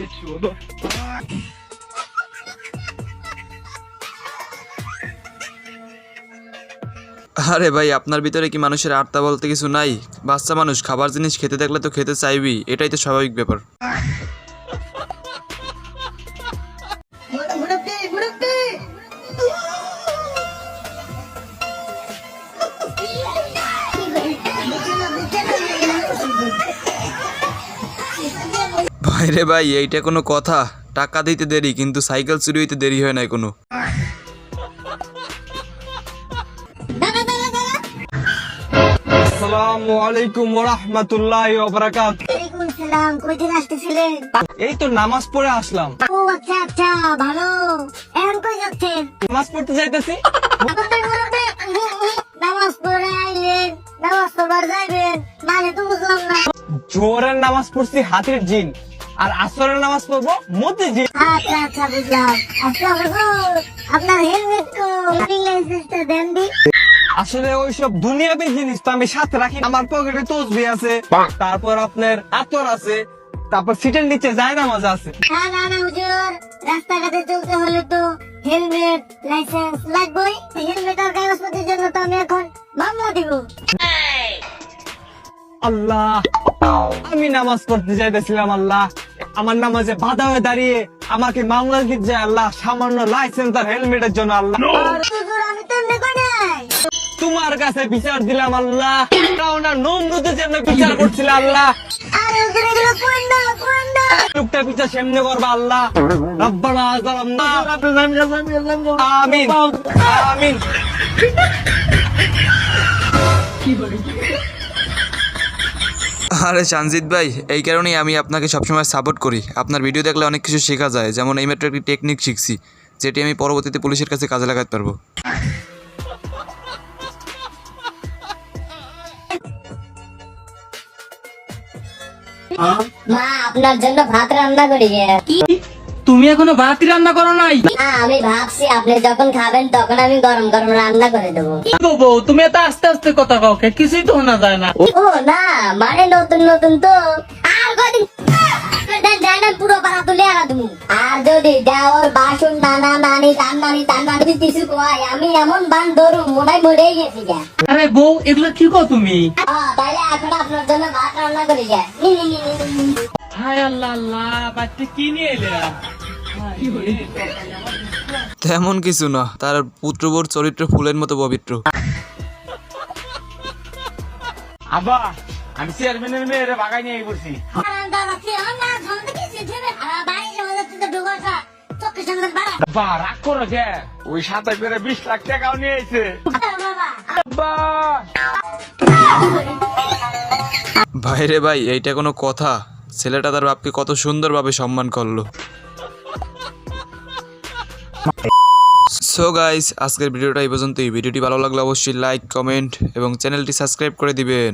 আরে ভাই, আপনার ভিতরে কি মানুষের আর্তা বলতে কিছু নাই? বাচ্চা মানুষ, খাবার জিনিস খেতে দেখলে তো খেতে চাইবি, এটাই তো স্বাভাবিক ব্যাপার। ভাই রে ভাই এইটা কোনো কথা। টাকা দিতে দেরি কিন্তু সাইকেল চুরি হইতে দেরি হয় নাই কোনো। দাদা দাদা দাদা আসসালামু আলাইকুম ওরহমতুল্লাহ ওয়ালাইকুম সালাম কই থেকে আসতেছিলেন? এই তো নামাজ পড়ে আসলাম। ও আচ্ছা আচ্ছা ভালো। এখন কই যাচ্ছেন? নামাজ পড়তে যাইতেছি? মুরব্বি, মুরব্বি, নামাজ পড়ে আইলেন নামাজ পড়বার যাইবেন। মানে তো বুঝলাম না। জোরের নামাজ পড়ছি হাতির জিন। আর আসরের নামাজ পড়ব মতি জিন আচ্ছা আচ্ছা বুঝলাম। হুজুর আপনার হেলমেট কো লাইসেন্সটা দেন দি। আসলে ওইসব দুনিয়াবি জিনিস তো আমি সাথে রাখি আমার পকেটে তসবি আছে তারপর আপনার আতর আছে তারপর সিটের নিচে যায় আছে। না না না হুজুর। রাস্তাঘাটে চলতে হলে তো হেলমেট লাইসেন্স লাগবেই। হেলমেট আর কাগজপত্রের জন্য তো আমি এখন মামলা দিব। আল্লাহ আমি নামাজ পড়তে যাইতেছিলাম আল্লাহ। আমার নামাজে বাধা হয়ে দাঁড়িয়ে আমাকে মামলা দিচ্ছে আল্লাহ সামান্য লাইসেন্স আর হেলমেটের জন্য আল্লাহ। আর হুজুর আমি তো এমনি কই নাই তোমার কাছে বিচার দিলাম আল্লাহ। কারণ নমরুদের জন্য বিচার করছিল আল্লাহ। বিচার সেমনে করবা আল্লাহ। রব্বানা আমিন। আমিন। আরে সঞ্জিত ভাই এই কারণেই আমি আপনাকে সবসময় সাপোর্ট করি। আপনার ভিডিও দেখলে অনেক কিছু শেখা যায় যেমন এই মাত্র একটি টেকনিক শিখছি যেটি আমি পরবর্তীতে পুলিশের কাছে কাজে লাগাতে পারব। মা আপনার জন্য ভাত রান্না করি। কি? তুমি এখনও ভাত রান্না করো নাই? আমি ভাবছি আপনি যখন খাবেন তখন আমি গরম গরম রান্না করে দেবো। বউ তুমি এত আস্তে আস্তে কথা কাও কে? কিছুই তো শোনা যায় না। ও না মানে নতুন নতুন তো। আর কদিন পুরো পাড়া তুলে আনা তুমি। আর যদি দেওয়ার বাসন নানা নানি টান নানি টান নানি কিছু কয় আমি এমন বান ধরু মনে মরেই গেছি আরে বউ এগুলো কি কো তুমি? আহ, এখন আপনার জন্য ভাত রান্না করে যায় নি, নি, নি, নি, নি, নি। হায় আল্লাহ আল্লাহ বাচ্চা কি নিয়ে এলাম তেমন কিছু না তার পুত্রবোর চরিত্র ফুলের মতো পবিত্র আবা আমি চেয়ারম্যানের মেয়েরে বাগাই নিয়ে পড়ছি আর দাদা, কি আমার না ঝলতে কি শিখবে? আর বাড়ির সামনে যাচ্ছে তো ঢোকাটা, চোখের সামনে বাড়া। বা রাগ করো কে ওই সাথে করে বিশ লাখ টাকাও নিয়ে এসে আরে বাবা, বা ভাই ভাই এইটা কোনো কথা ছেলেটা তার বাপকে কত সুন্দরভাবে সম্মান করল সো গাইস আজকের ভিডিওটা এই পর্যন্তই। ভিডিওটি ভালো লাগলে অবশ্যই লাইক কমেন্ট এবং চ্যানেলটি সাবস্ক্রাইব করে দিবেন।